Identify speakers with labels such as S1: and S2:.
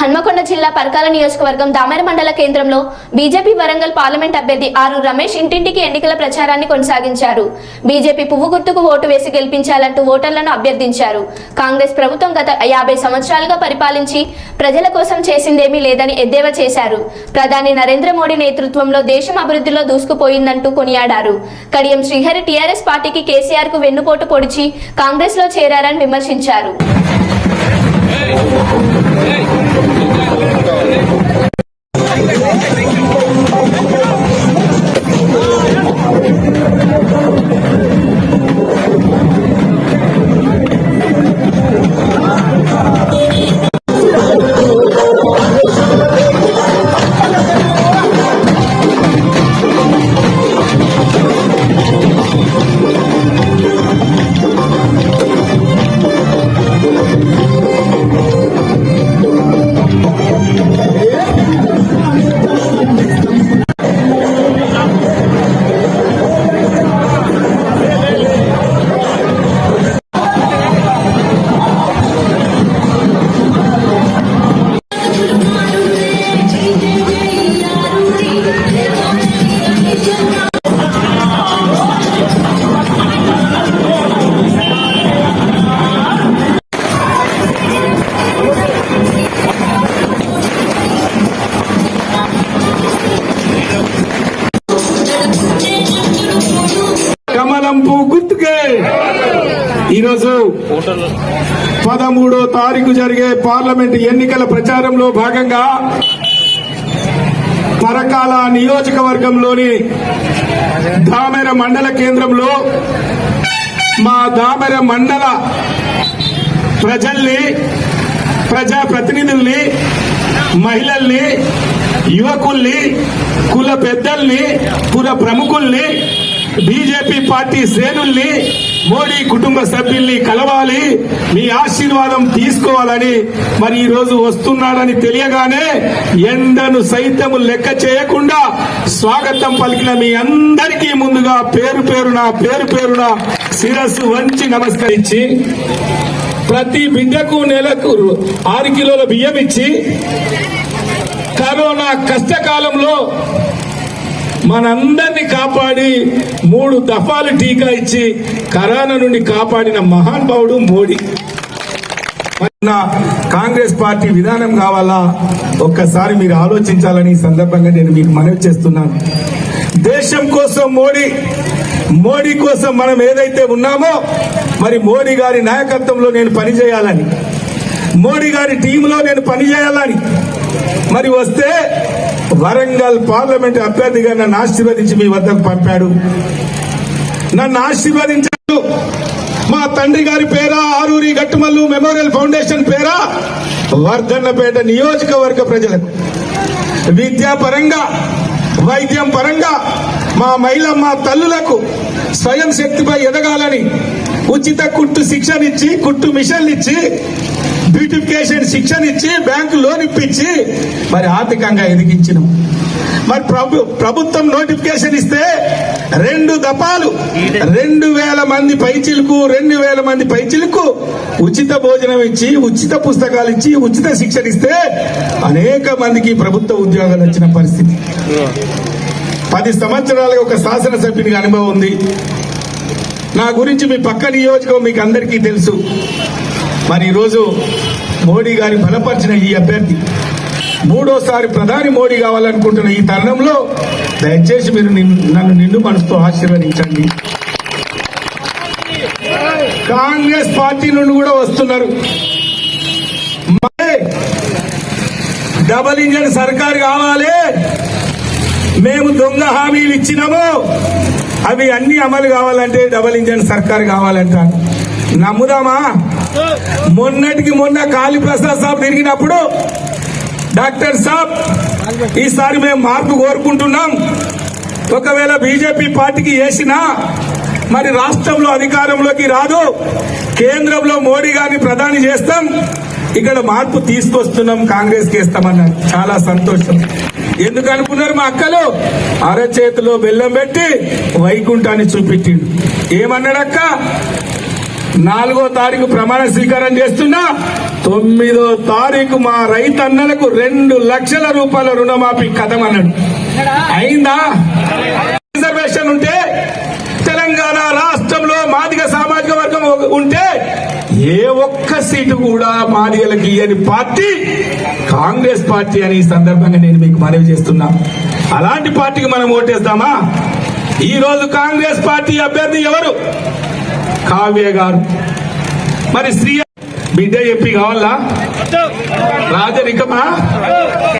S1: హన్మకొండ జిల్లా పరకాల నియోజకవర్గం దామెర మండల కేంద్రంలో బీజేపీ వరంగల్ పార్లమెంట్ అభ్యర్థి ఆరు రమేష్ ఇంటింటికి ఎన్నికల ప్రచారాన్ని కొనసాగించారు. బీజేపీ పువ్వు గుర్తుకు ఓటు వేసి గెలిపించాలంటూ ఓటర్లను అభ్యర్థించారు. కాంగ్రెస్ ప్రభుత్వం గత యాభై సంవత్సరాలుగా పరిపాలించి ప్రజల కోసం చేసిందేమీ లేదని ఎద్దేవా చేశారు. ప్రధాని నరేంద్ర మోడీ నేతృత్వంలో దేశం అభివృద్ధిలో దూసుకుపోయిందంటూ కొనియాడారు. కడియం శ్రీహరి టీఆర్ఎస్ పార్టీకి కేసీఆర్కు వెన్నుపోటు పొడిచి కాంగ్రెస్లో చేరారని విమర్శించారు.
S2: 에이, 에이, కమలం పువ్వు గుర్తుకే. ఈరోజు పదమూడో తారీఖు జరిగే పార్లమెంట్ ఎన్నికల ప్రచారంలో భాగంగా పరకాల నియోజకవర్గంలోని దామెర మండల కేంద్రంలో మా దామెర మండల ప్రజల్ని ప్రజా ప్రతినిధుల్ని మహిళల్ని యువకుల్ని కుల పెద్దల్ని కుల ప్రముఖుల్ని బీజేపీ పార్టీ శ్రేణుల్ని మోడీ కుటుంబ సభ్యుల్ని కలవాలి మీ ఆశీర్వాదం తీసుకోవాలని మరి ఈ రోజు వస్తున్నాడని తెలియగానే ఎండను సైతము లెక్క చేయకుండా స్వాగతం పలికిన మీ అందరికీ ముందుగా పేరు పేరున పేరు పేరున శిరస్సు వంచి నమస్కరించి ప్రతి బిడ్డకు నెలకు ఆరు కిలోల బియ్యం ఇచ్చి కరోనా కష్టకాలంలో మనందరినీ కాపాడి మూడు దఫాలు టీకా ఇచ్చి కరోనా నుండి కాపాడిన మహానుభావుడు మోడీ. కాంగ్రెస్ పార్టీ విధానం కావాలా? ఒక్కసారి మీరు ఆలోచించాలని ఈ సందర్భంగా నేను మీకు మనవి చేస్తున్నాను. దేశం కోసం మోడీ మోడీ కోసం మనం ఏదైతే ఉన్నామో మరి మోడీ గారి నాయకత్వంలో నేను పనిచేయాలని మోడీ గారి టీంలో నేను పనిచేయాలని మరి వస్తే వరంగల్ పార్లమెంట్ అభ్యర్థిగా నన్ను ఆశీర్వదించి మీ వద్దకు పంపాడు. నన్ను ఆశీర్వదించాడు. మా తండ్రి గారి పేరా ఆరూరి గట్టుమల్లు మెమోరియల్ ఫౌండేషన్ పేరా వర్ధన్నపేట నియోజకవర్గ ప్రజలకు. విద్యాపరంగా వైద్యం పరంగా మా మహిళ మా తల్లులకు స్వయం శక్తిపై ఎదగాలని ఉచిత కుట్టు శిక్షణ ఇచ్చి కుట్టు మిషన్లు ఇచ్చి బ్యూటిఫికేషన్ శిక్షణ ఇచ్చి బ్యాంకు లోన్ ఇప్పించి మరి ఆర్థికంగా ఎదిగించినాం. మరి ప్రభు ప్రభుత్వం నోటిఫికేషన్ ఇస్తే రెండు దపాలు రెండు వేల మంది పైచిలకు రెండు వేల మంది పైచిలకు ఉచిత భోజనం ఇచ్చి ఉచిత పుస్తకాలు ఇచ్చి ఉచిత శిక్షణ ఇస్తే అనేక మందికి ప్రభుత్వ ఉద్యోగాలు వచ్చిన పరిస్థితి. పది సంవత్సరాలుగా ఒక శాసనసభ్యునికి అనుభవం ఉంది. నా గురించి మీ పక్క నియోజకం మీకు అందరికీ తెలుసు. మరి ఈరోజు మోడీ గారి బలపరిచిన ఈ అభ్యర్థి మూడోసారి ప్రధాని మోడీ కావాలనుకుంటున్న ఈ తరుణంలో దయచేసి మీరు నన్ను నిండు మనసుతో ఆశీర్వదించండి. కాంగ్రెస్ పార్టీ నుండి కూడా వస్తున్నారు. మరి డబల్ ఇంజన్ సర్కార్ కావాలి. మేము దొంగ హామీలు ఇచ్చినాము. అవి అన్ని అమలు కావాలంటే డబల్ ఇంజన్ సర్కార్ కావాలంట నమ్ముదామా? మొన్నటికి మొన్న కాళీ ప్రసాద్ సాబ్ తిరిగినప్పుడు డాక్టర్ సాబ్ ఈసారి మేము మార్పు కోరుకుంటున్నాం. ఒకవేళ బీజేపీ పార్టీకి వేసినా మరి రాష్ట్రంలో అధికారంలోకి రాదు. కేంద్రంలో మోడీ గారిని ప్రధాని చేస్తాం. ఇక్కడ మార్పు తీసుకొస్తున్నాం కాంగ్రెస్కి ఇస్తామన్నారు చాలా సంతోషం. ఎందుకు అనుకున్నారు మా అక్కలు? అరచేతిలో బెల్లం పెట్టి వైకుంఠాన్ని చూపెట్టిండు. ఏమన్నాడక్క? నాలుగో తారీఖు ప్రమాణ స్వీకారం చేస్తున్నా తొమ్మిదో తారీఖు మా రైతన్నలకు రెండు లక్షల రూపాయల రుణమాఫీ కథమన్నాడు. అయిందా? రిజర్వేషన్ ఉంటే తెలంగాణ రాష్ట్రంలో మాదిగ సామాజిక వర్గం ఉంటే ఏ ఒక్క సీటు కూడా మాదిగలకు ఇయ్యని పార్టీ కాంగ్రెస్ పార్టీ అని ఈ సందర్భంగా నేను మీకు మనవి చేస్తున్నా. అలాంటి పార్టీకి మనం ఓటేస్తామా? ఈ రోజు కాంగ్రెస్ పార్టీ అభ్యర్థి ఎవరు? కావ్య గారు. మరి శ్రీ బిడ్డ చెప్పి కావాలా? రాజరికమా